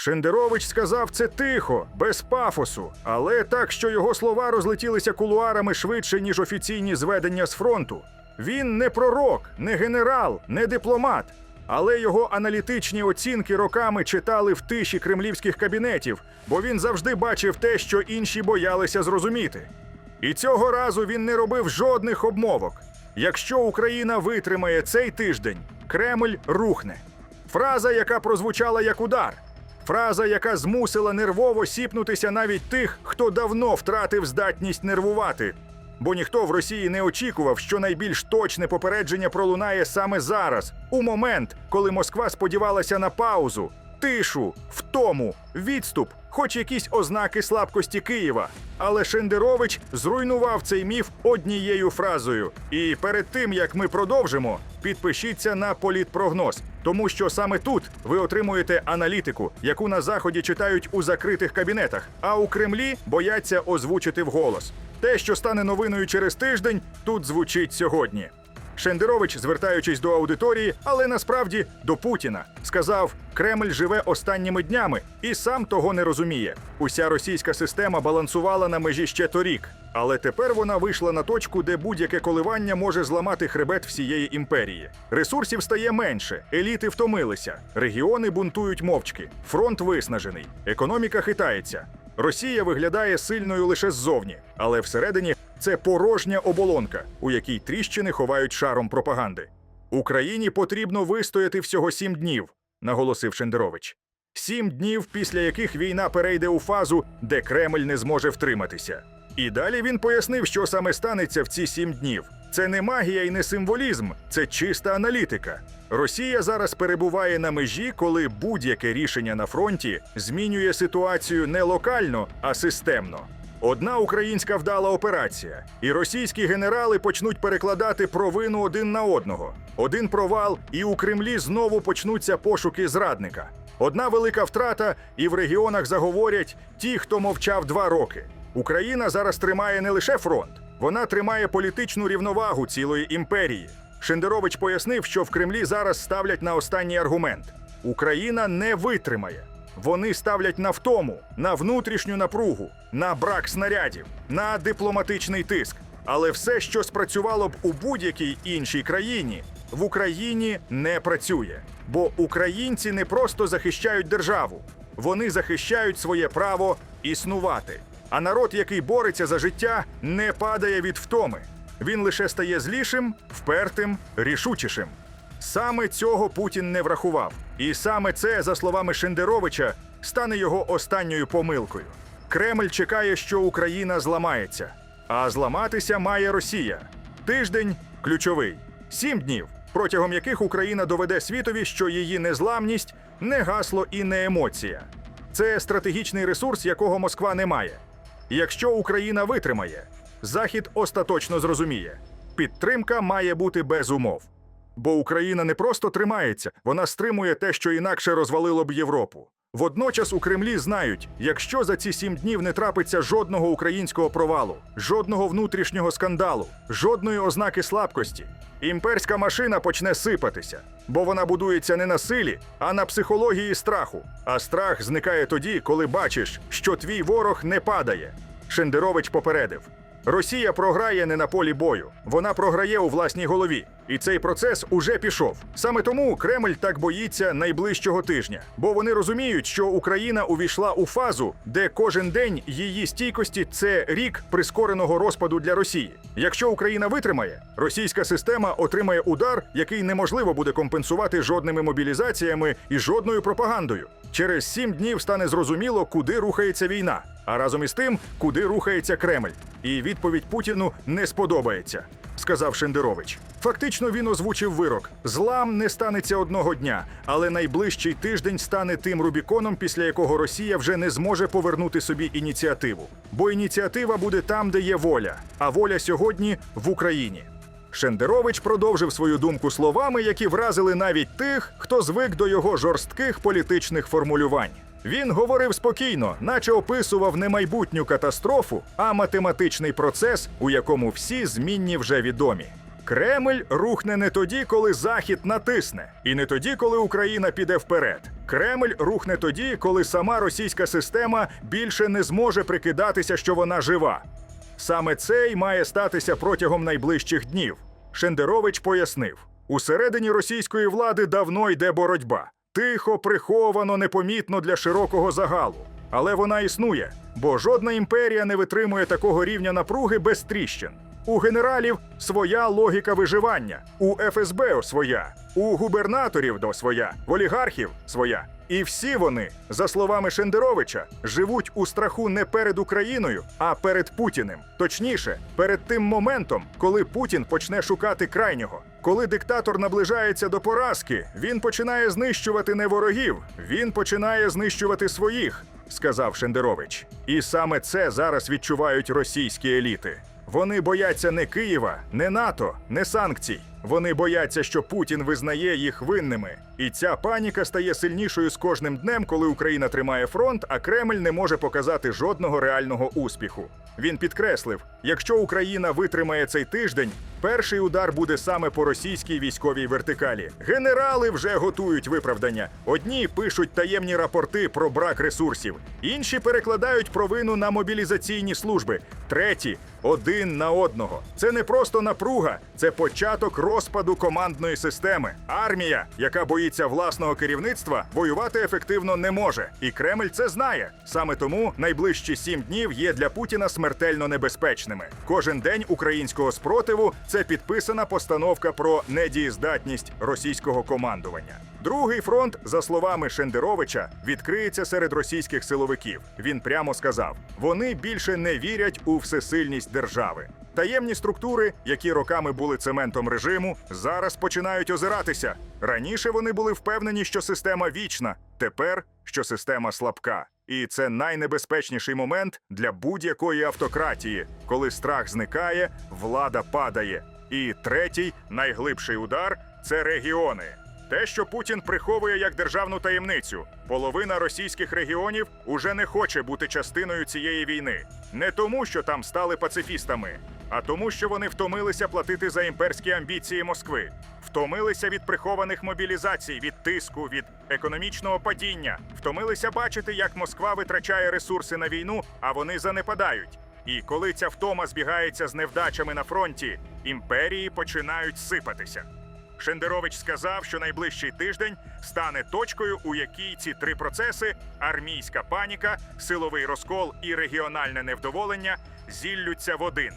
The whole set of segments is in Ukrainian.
Шендерович сказав це тихо, без пафосу, але так, що його слова розлетілися кулуарами швидше, ніж офіційні зведення з фронту. Він не пророк, не генерал, не дипломат. Але його аналітичні оцінки роками читали в тиші кремлівських кабінетів, бо він завжди бачив те, що інші боялися зрозуміти. І цього разу він не робив жодних обмовок. Якщо Україна витримає цей тиждень, Кремль рухне. Фраза, яка прозвучала як удар. Фраза, яка змусила нервово сіпнутися навіть тих, хто давно втратив здатність нервувати. Бо ніхто в Росії не очікував, що найбільш точне попередження пролунає саме зараз, у момент, коли Москва сподівалася на паузу, тишу, втому, відступ, хоч якісь ознаки слабкості Києва. Але Шендерович зруйнував цей міф однією фразою. І перед тим як ми продовжимо, підпишіться на політпрогноз, тому що саме тут ви отримуєте аналітику, яку на заході читають у закритих кабінетах, а у Кремлі бояться озвучити вголос. Те, що стане новиною через тиждень, тут звучить сьогодні. Шендерович, звертаючись до аудиторії, але насправді до Путіна, сказав: Кремль живе останніми днями і сам того не розуміє. Уся російська система балансувала на межі ще торік, але тепер вона вийшла на точку, де будь-яке коливання може зламати хребет всієї імперії. Ресурсів стає менше, еліти втомилися, регіони бунтують мовчки, фронт виснажений, економіка хитається. Росія виглядає сильною лише ззовні, але всередині це порожня оболонка, у якій тріщини ховають шаром пропаганди. Україні потрібно вистояти всього сім днів, наголосив Шендерович. Сім днів, після яких війна перейде у фазу, де Кремль не зможе втриматися. І далі він пояснив, що саме станеться в ці сім днів. Це не магія і не символізм, це чиста аналітика. Росія зараз перебуває на межі, коли будь-яке рішення на фронті змінює ситуацію не локально, а системно. Одна українська вдала операція, і російські генерали почнуть перекладати провину один на одного. Один провал, і у Кремлі знову почнуться пошуки зрадника. Одна велика втрата, і в регіонах заговорять ті, хто мовчав два роки. Україна зараз тримає не лише фронт, вона тримає політичну рівновагу цілої імперії. Шендерович пояснив, що в Кремлі зараз ставлять на останній аргумент: Україна не витримає. Вони ставлять на втому, на внутрішню напругу, на брак снарядів, на дипломатичний тиск. Але все, що спрацювало б у будь-якій іншій країні, в Україні не працює. Бо українці не просто захищають державу, вони захищають своє право існувати. А народ, який бореться за життя, не падає від втоми. Він лише стає злішим, впертим, рішучішим. Саме цього Путін не врахував. І саме це, за словами Шендеровича, стане його останньою помилкою. Кремль чекає, що Україна зламається, а зламатися має Росія. Тиждень ключовий сім днів, протягом яких Україна доведе світові, що її незламність не гасло і не емоція. Це стратегічний ресурс, якого Москва не має. Якщо Україна витримає, Захід остаточно зрозуміє: підтримка має бути без умов. Бо Україна не просто тримається, вона стримує те, що інакше розвалило б Європу. Водночас у Кремлі знають, якщо за ці сім днів не трапиться жодного українського провалу, жодного внутрішнього скандалу, жодної ознаки слабкості, імперська машина почне сипатися, бо вона будується не на силі, а на психології страху. А страх зникає тоді, коли бачиш, що твій ворог не падає. Шендерович попередив. Росія програє не на полі бою, вона програє у власній голові. І цей процес уже пішов. Саме тому Кремль так боїться найближчого тижня, бо вони розуміють, що Україна увійшла у фазу, де кожен день її стійкості це рік прискореного розпаду для Росії. Якщо Україна витримає, російська система отримає удар, який неможливо буде компенсувати жодними мобілізаціями і жодною пропагандою. Через сім днів стане зрозуміло, куди рухається війна, а разом із тим, куди рухається Кремль. І відповідь Путіну не сподобається, сказав Шендерович. Фактично він озвучив вирок: злам не станеться одного дня, але найближчий тиждень стане тим Рубіконом, після якого Росія вже не зможе повернути собі ініціативу. Бо ініціатива буде там, де є воля, а воля сьогодні в Україні. Шендерович продовжив свою думку словами, які вразили навіть тих, хто звик до його жорстких політичних формулювань. Він говорив спокійно, наче описував не майбутню катастрофу, а математичний процес, у якому всі змінні вже відомі. Кремль рухне не тоді, коли Захід натисне, і не тоді, коли Україна піде вперед. Кремль рухне тоді, коли сама російська система більше не зможе прикидатися, що вона жива. Саме це й має статися протягом найближчих днів. Шендерович пояснив: усередині російської влади давно йде боротьба. Тихо, приховано, непомітно для широкого загалу. Але вона існує, бо жодна імперія не витримує такого рівня напруги без тріщин. У генералів своя логіка виживання, у ФСБ своя, у губернаторів до своя, в олігархів своя. І всі вони, за словами Шендеровича, живуть у страху не перед Україною, а перед Путіним. Точніше, перед тим моментом, коли Путін почне шукати крайнього. Коли диктатор наближається до поразки, він починає знищувати не ворогів, він починає знищувати своїх, сказав Шендерович. І саме це зараз відчувають російські еліти. Вони бояться не Києва, не НАТО, не санкцій. Вони бояться, що Путін визнає їх винними. І ця паніка стає сильнішою з кожним днем, коли Україна тримає фронт, а Кремль не може показати жодного реального успіху. Він підкреслив: якщо Україна витримає цей тиждень, перший удар буде саме по російській військовій вертикалі. Генерали вже готують виправдання. Одні пишуть таємні рапорти про брак ресурсів, інші перекладають провину на мобілізаційні служби, треті один на одного. Це не просто напруга, це початок розпаду командної системи. Армія, яка боїться власного керівництва, воювати ефективно не може. І Кремль це знає. Саме тому найближчі сім днів є для Путіна смертельно небезпечними. Кожен день українського спротиву це підписана постановка про недієздатність російського командування. Другий фронт, за словами Шендеровича, відкриється серед російських силовиків. Він прямо сказав: вони більше не вірять у всесильність держави. Таємні структури, які роками були цементом режиму, зараз починають озиратися. Раніше вони були впевнені, що система вічна, тепер що система слабка. І це найнебезпечніший момент для будь-якої автократії, коли страх зникає, влада падає. І третій, найглибший удар це регіони. Те, що Путін приховує як державну таємницю, половина російських регіонів уже не хоче бути частиною цієї війни. Не тому, що там стали пацифістами, а тому, що вони втомилися платити за імперські амбіції Москви, втомилися від прихованих мобілізацій, від тиску, від економічного падіння, втомилися бачити, як Москва витрачає ресурси на війну, а вони занепадають. І коли ця втома збігається з невдачами на фронті, імперії починають сипатися. Шендерович сказав, що найближчий тиждень стане точкою, у якій ці три процеси армійська паніка, силовий розкол і регіональне невдоволення зіллються в один.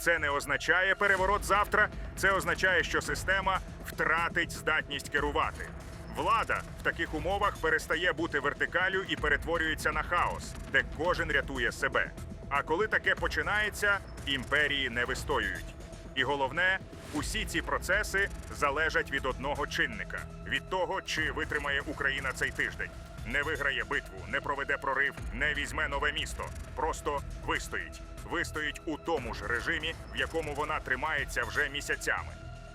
Це не означає переворот завтра, це означає, що система втратить здатність керувати. Влада в таких умовах перестає бути вертикалю і перетворюється на хаос, де кожен рятує себе. А коли таке починається, імперії не вистоюють. І головне, усі ці процеси залежать від одного чинника: від того, чи витримає Україна цей тиждень. Не виграє битву, не проведе прорив, не візьме нове місто. Просто вистоїть. Вистоїть у тому ж режимі, в якому вона тримається вже місяцями.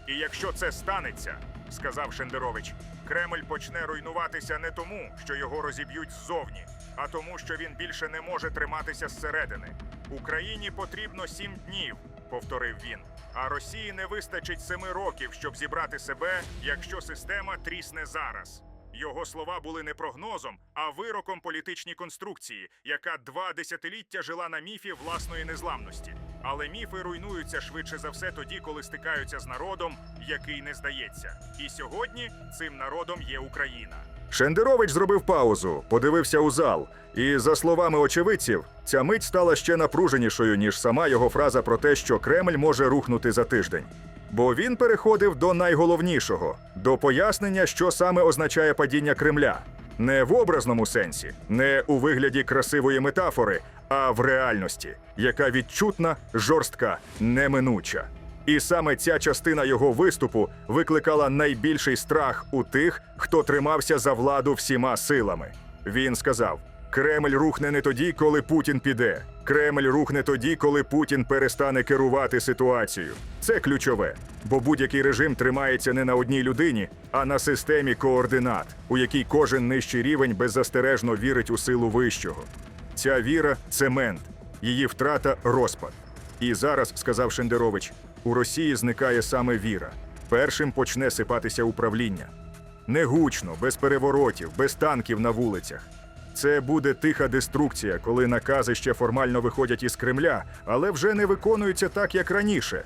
І якщо це станеться, сказав Шендерович, Кремль почне руйнуватися не тому, що його розіб'ють ззовні, а тому, що він більше не може триматися зсередини. Україні потрібно сім днів, повторив він. А Росії не вистачить семи років, щоб зібрати себе, якщо система трісне зараз. Його слова були не прогнозом, а вироком політичній конструкції, яка два десятиліття жила на міфі власної незламності. Але міфи руйнуються швидше за все тоді, коли стикаються з народом, який не здається. І сьогодні цим народом є Україна. Шендерович зробив паузу, подивився у зал, і, за словами очевидців, ця мить стала ще напруженішою, ніж сама його фраза про те, що Кремль може рухнути за тиждень. Бо він переходив до найголовнішого до пояснення, що саме означає падіння Кремля. Не в образному сенсі, не у вигляді красивої метафори, а в реальності, яка відчутна, жорстка, неминуча. І саме ця частина його виступу викликала найбільший страх у тих, хто тримався за владу всіма силами. Він сказав: Кремль рухне не тоді, коли Путін піде. Кремль рухне тоді, коли Путін перестане керувати ситуацією. Це ключове, бо будь-який режим тримається не на одній людині, а на системі координат, у якій кожен нижчий рівень беззастережно вірить у силу вищого. Ця віра цемент, її втрата розпад. І зараз, сказав Шендерович, У Росії зникає саме віра. Першим почне сипатися управління. Не гучно, без переворотів, без танків на вулицях. Це буде тиха деструкція, коли накази ще формально виходять із Кремля, але вже не виконуються так, як раніше.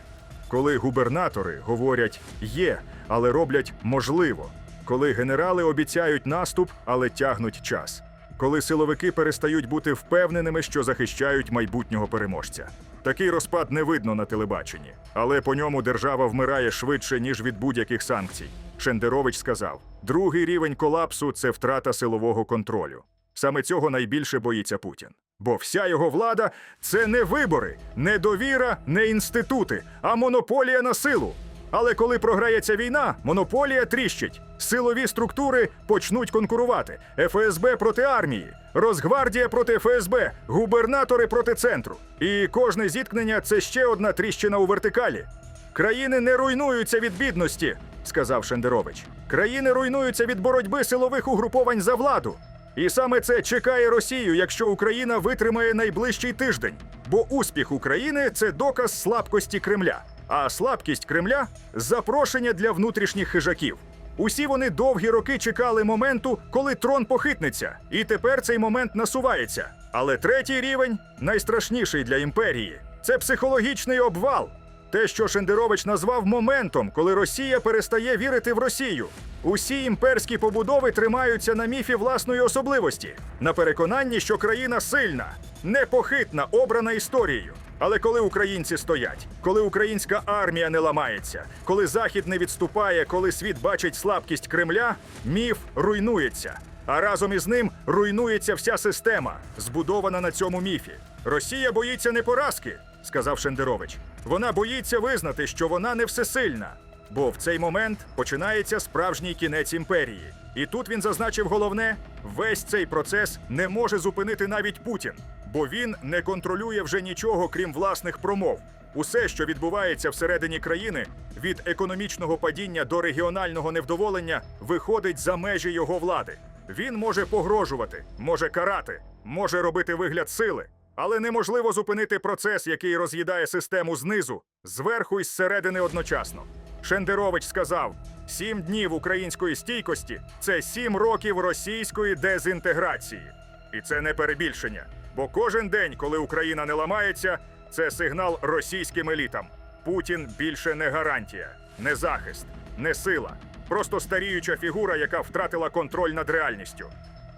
Коли губернатори говорять є, але роблять можливо. Коли генерали обіцяють наступ, але тягнуть час. Коли силовики перестають бути впевненими, що захищають майбутнього переможця. Такий розпад не видно на телебаченні, але по ньому держава вмирає швидше, ніж від будь-яких санкцій. Шендерович сказав: другий рівень колапсу це втрата силового контролю. Саме цього найбільше боїться Путін. Бо вся його влада це не вибори, не довіра, не інститути, а монополія на силу. Але коли програється війна, монополія тріщить. Силові структури почнуть конкурувати: ФСБ проти армії, Росгвардія проти ФСБ, губернатори проти центру. І кожне зіткнення це ще одна тріщина у вертикалі. Країни не руйнуються від бідності, сказав Шендерович. Країни руйнуються від боротьби силових угруповань за владу. І саме це чекає Росію, якщо Україна витримає найближчий тиждень. Бо успіх України це доказ слабкості Кремля. А слабкість Кремля запрошення для внутрішніх хижаків. Усі вони довгі роки чекали моменту, коли трон похитнеться, і тепер цей момент насувається. Але третій рівень найстрашніший для імперії це психологічний обвал. Те, що Шендерович назвав моментом, коли Росія перестає вірити в Росію. Усі імперські побудови тримаються на міфі власної особливості, на переконанні, що країна сильна, непохитна, обрана історією. Але коли українці стоять, коли українська армія не ламається, коли Захід не відступає, коли світ бачить слабкість Кремля, міф руйнується. А разом із ним руйнується вся система, збудована на цьому міфі. Росія боїться не поразки, сказав Шендерович. Вона боїться визнати, що вона не всесильна. Бо в цей момент починається справжній кінець імперії. І тут він зазначив головне: весь цей процес не може зупинити навіть Путін, бо він не контролює вже нічого, крім власних промов. Усе, що відбувається всередині країни, від економічного падіння до регіонального невдоволення, виходить за межі його влади. Він може погрожувати, може карати, може робити вигляд сили, але неможливо зупинити процес, який роз'їдає систему знизу, зверху і зсередини одночасно. Шендерович сказав: сім днів української стійкості це сім років російської дезінтеграції. І це не перебільшення. Бо кожен день, коли Україна не ламається, це сигнал російським елітам. Путін більше не гарантія, не захист, не сила, просто старіюча фігура, яка втратила контроль над реальністю.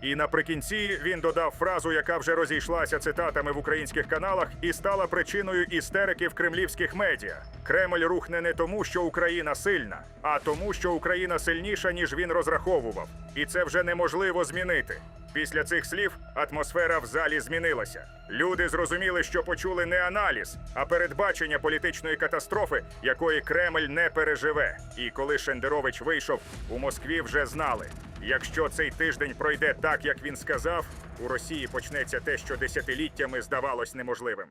І наприкінці він додав фразу, яка вже розійшлася цитатами в українських каналах і стала причиною істерики в кремлівських медіа. Кремль рухне не тому, що Україна сильна, а тому, що Україна сильніша, ніж він розраховував. І це вже неможливо змінити. Після цих слів атмосфера в залі змінилася. Люди зрозуміли, що почули не аналіз, а передбачення політичної катастрофи, якої Кремль не переживе. І коли Шендерович вийшов, у Москві вже знали. Якщо цей тиждень пройде так, як він сказав, у Росії почнеться те, що десятиліттями здавалось неможливим.